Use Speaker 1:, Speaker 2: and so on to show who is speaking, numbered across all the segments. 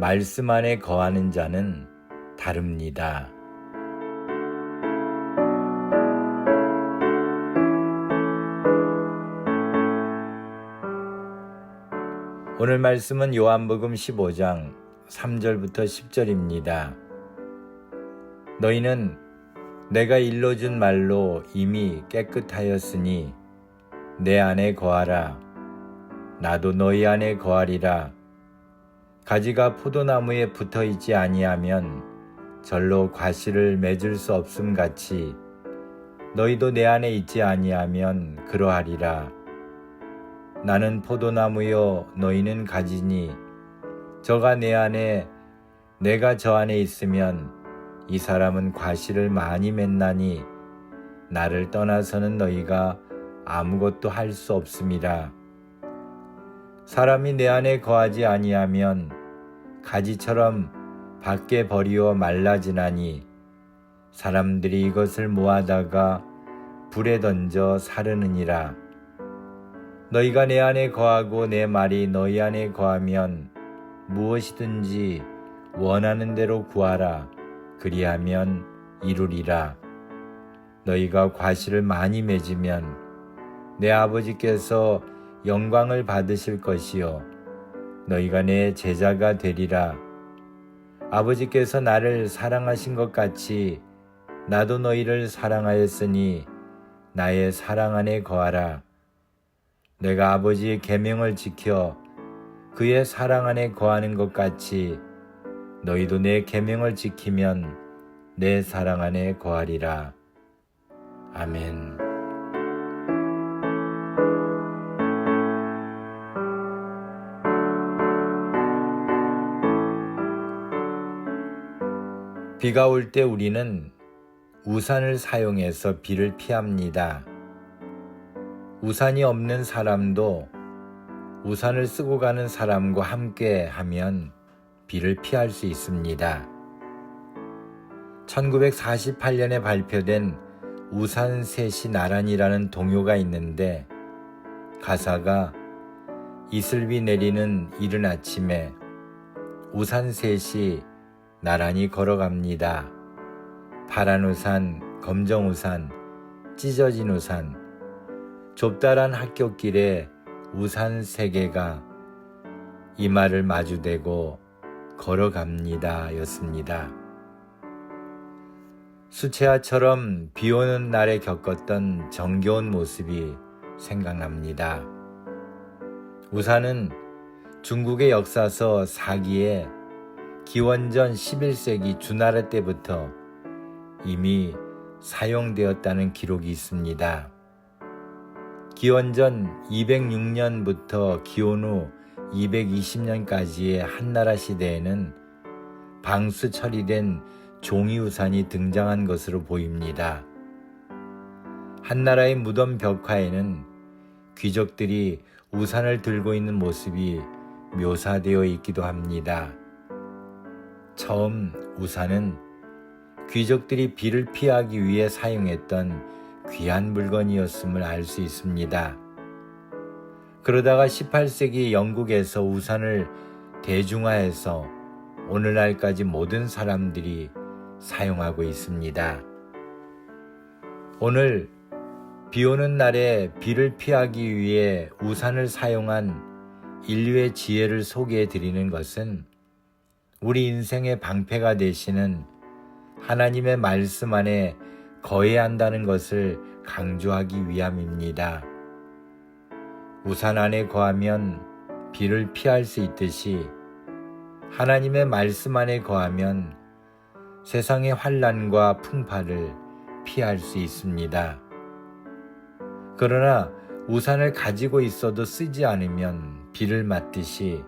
Speaker 1: 말씀 안에 거하는 자는 다릅니다. 오늘 말씀은 요한복음 15장 3절부터 10절입니다. 너희는 내가 일러준 말로 이미 깨끗하였으니 내 안에 거하라. 나도 너희 안에 거하리라. 가지가 포도나무에 붙어 있지 아니하면 절로 과실을 맺을 수 없음 같이 너희도 내 안에 있지 아니하면 그러하리라. 나는 포도나무요 너희는 가지니 저가 내 안에 내가 저 안에 있으면 이 사람은 과실을 많이 맺나니 나를 떠나서는 너희가 아무것도 할 수 없음이라. 사람이 내 안에 거하지 아니하면 가지처럼 밖에 버리어 말라지나니 사람들이 이것을 모아다가 불에 던져 사르느니라. 너희가 내 안에 거하고 내 말이 너희 안에 거하면 무엇이든지 원하는 대로 구하라. 그리하면 이루리라. 너희가 과실을 많이 맺으면 내 아버지께서 영광을 받으실 것이요. 너희가 내 제자가 되리라. 아버지께서 나를 사랑하신 것 같이 나도 너희를 사랑하였으니 나의 사랑 안에 거하라. 내가 아버지의 계명을 지켜 그의 사랑 안에 거하는 것 같이 너희도 내 계명을 지키면 내 사랑 안에 거하리라. 아멘. 비가 올 때 우리는 우산을 사용해서 비를 피합니다. 우산이 없는 사람도 우산을 쓰고 가는 사람과 함께 하면 비를 피할 수 있습니다. 1948년에 발표된 우산 셋이 나란이라는 동요가 있는데 가사가 이슬비 내리는 이른 아침에 우산 셋이 나란히 걸어갑니다. 파란 우산, 검정 우산, 찢어진 우산, 좁다란 학교길에 우산 세 개가 이마를 마주대고 걸어갑니다. 였습니다. 수채화처럼 비 오는 날에 겪었던 정겨운 모습이 생각납니다. 우산은 중국의 역사서 사기에 기원전 11세기 주나라 때부터 이미 사용되었다는 기록이 있습니다. 기원전 206년부터 기원 후 220년까지의 한나라 시대에는 방수 처리된 종이우산이 등장한 것으로 보입니다. 한나라의 무덤 벽화에는 귀족들이 우산을 들고 있는 모습이 묘사되어 있기도 합니다. 처음 우산은 귀족들이 비를 피하기 위해 사용했던 귀한 물건이었음을 알 수 있습니다. 그러다가 18세기 영국에서 우산을 대중화해서 오늘날까지 모든 사람들이 사용하고 있습니다. 오늘 비 오는 날에 비를 피하기 위해 우산을 사용한 인류의 지혜를 소개해 드리는 것은 우리 인생의 방패가 되시는 하나님의 말씀 안에 거해야 한다는 것을 강조하기 위함입니다. 우산 안에 거하면 비를 피할 수 있듯이 하나님의 말씀 안에 거하면 세상의 환란과 풍파를 피할 수 있습니다. 그러나 우산을 가지고 있어도 쓰지 않으면 비를 맞듯이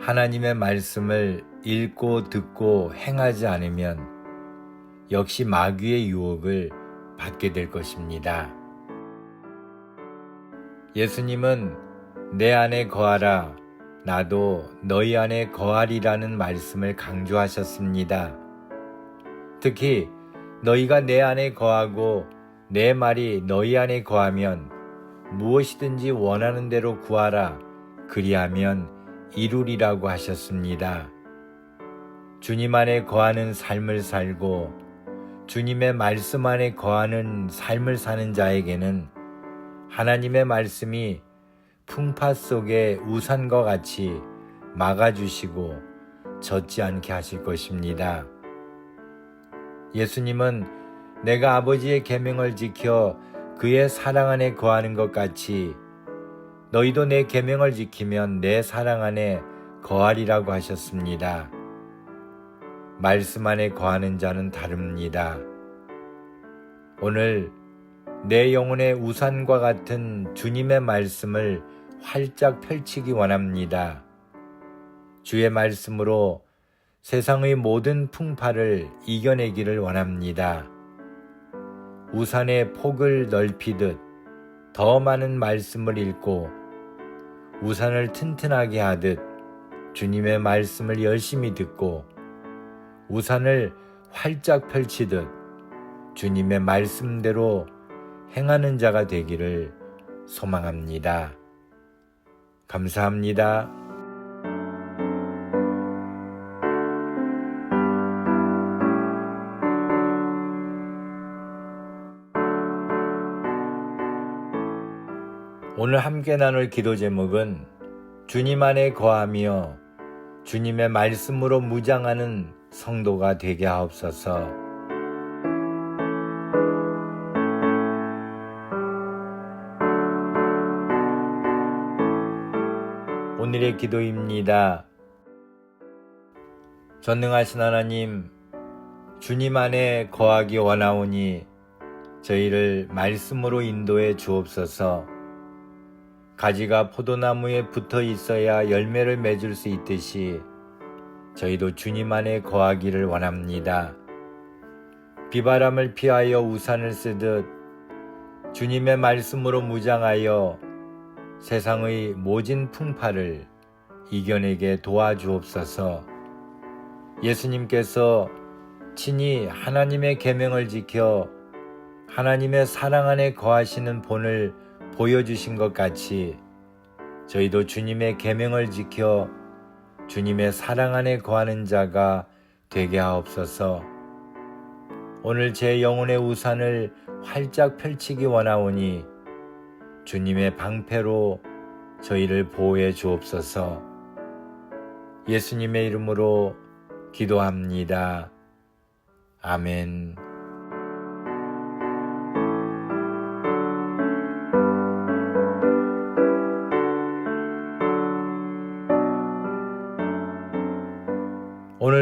Speaker 1: 하나님의 말씀을 읽고 듣고 행하지 않으면 역시 마귀의 유혹을 받게 될 것입니다. 예수님은 내 안에 거하라, 나도 너희 안에 거하리라는 말씀을 강조하셨습니다. 특히 너희가 내 안에 거하고 내 말이 너희 안에 거하면 무엇이든지 원하는 대로 구하라. 그리하면 이루리라고 하셨습니다. 주님 안에 거하는 삶을 살고 주님의 말씀 안에 거하는 삶을 사는 자에게는 하나님의 말씀이 풍파 속에 우산과 같이 막아주시고 젖지 않게 하실 것입니다. 예수님은 내가 아버지의 계명을 지켜 그의 사랑 안에 거하는 것 같이 너희도 내 계명을 지키면 내 사랑 안에 거하리라고 하셨습니다. 말씀 안에 거하는 자는 다릅니다. 오늘 내 영혼의 우산과 같은 주님의 말씀을 활짝 펼치기 원합니다. 주의 말씀으로 세상의 모든 풍파를 이겨내기를 원합니다. 우산의 폭을 넓히듯 더 많은 말씀을 읽고 우산을 튼튼하게 하듯 주님의 말씀을 열심히 듣고 우산을 활짝 펼치듯 주님의 말씀대로 행하는 자가 되기를 소망합니다. 감사합니다. 오늘 함께 나눌 기도 제목은 주님 안에 거하며 주님의 말씀으로 무장하는 성도가 되게 하옵소서. 오늘의 기도입니다. 전능하신 하나님, 주님 안에 거하기 원하오니 저희를 말씀으로 인도해 주옵소서. 가지가 포도나무에 붙어 있어야 열매를 맺을 수 있듯이 저희도 주님 안에 거하기를 원합니다. 비바람을 피하여 우산을 쓰듯 주님의 말씀으로 무장하여 세상의 모진 풍파를 이겨내게 도와주옵소서. 예수님께서 친히 하나님의 계명을 지켜 하나님의 사랑 안에 거하시는 본을 보여주신 것 같이 저희도 주님의 계명을 지켜 주님의 사랑 안에 거하는 자가 되게 하옵소서. 오늘 제 영혼의 우산을 활짝 펼치기 원하오니 주님의 방패로 저희를 보호해 주옵소서. 예수님의 이름으로 기도합니다. 아멘.